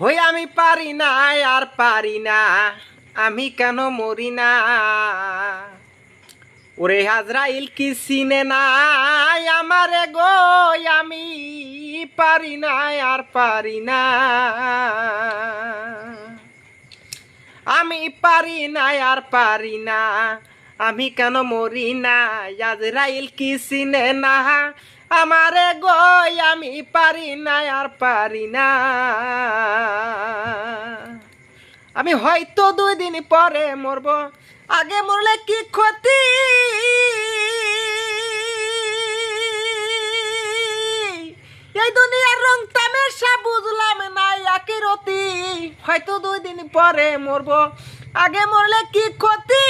হই আমি পারি না, আর পারি না, আমি কেন মরি না? ওরে হাজরাইল কি চিনে নাই আমারে গো? আমি পারি না, আর পারি না। আমি পারি না, আর পারি না, আমি কেন মরি না? আজরাইল, কি চিনে না আমারে গো আমি পারি না আর পারি না। আমি হয়তো দুই দিন পরে মরব, আগে মরলে কি ক্ষতি? এই দুনিয়ার রং তামেশা বুঝলাম না একই রতি। হয়তো দুই দিন পরে মরব, আগে মরলে কি ক্ষতি?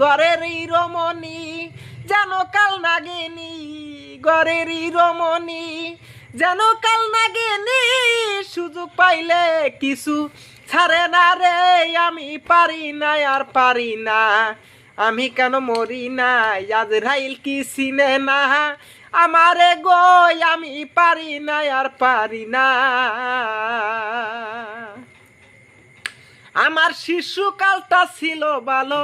ঘরের এই রমণী, যেন কাল নাগিনি, ঘরের এই রমণী, যেন কাল নাগিনি, সুযোগ পাইলে কিছু ছাড়ে না রে, আমি পারি না, আর পারি না। আমি কেন মরি না আজরাইল কি চিনে না? আমারে গো, আমি পারি না, আর পারি না। আমার শিশুকালটা ছিল ভালো।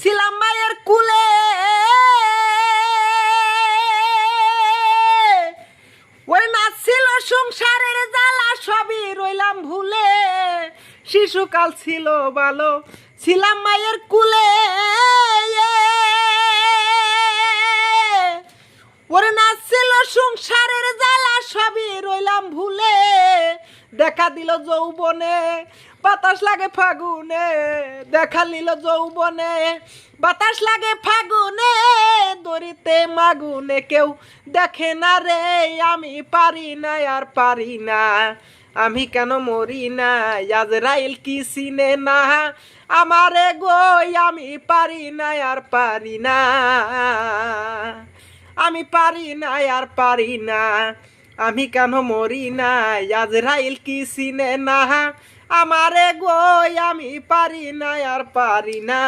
ছিলাম মায়ের কুলে। ওই না ছিল সংসারের জ্বালা, সবই রইলাম ভুলে। শিশুকাল ছিল ভালো, ছিলাম মায়ের কুলে। ওরে না ছিল সংসারের জ্বালা, সবই রইলাম ভুলে। দেখা দিল যৌবনে, বাতাস লাগে ফাগুনে, দেখা নিল যৌবনে, বাতাস লাগে ফাগুনে, দড়িতে মাগুনে কেউ দেখে না রে, আমি পারি না, আর পারি না। আমি কেন মরি না আজরাইল কি চিনে না? আমারে গই, আমি পারি না, আর পারি না। আমি পারি না, আর পারি না। আমি কেন মরি না আজরাইল কি সিনে না? আমারে গো, আমি পারি না আর পারি না।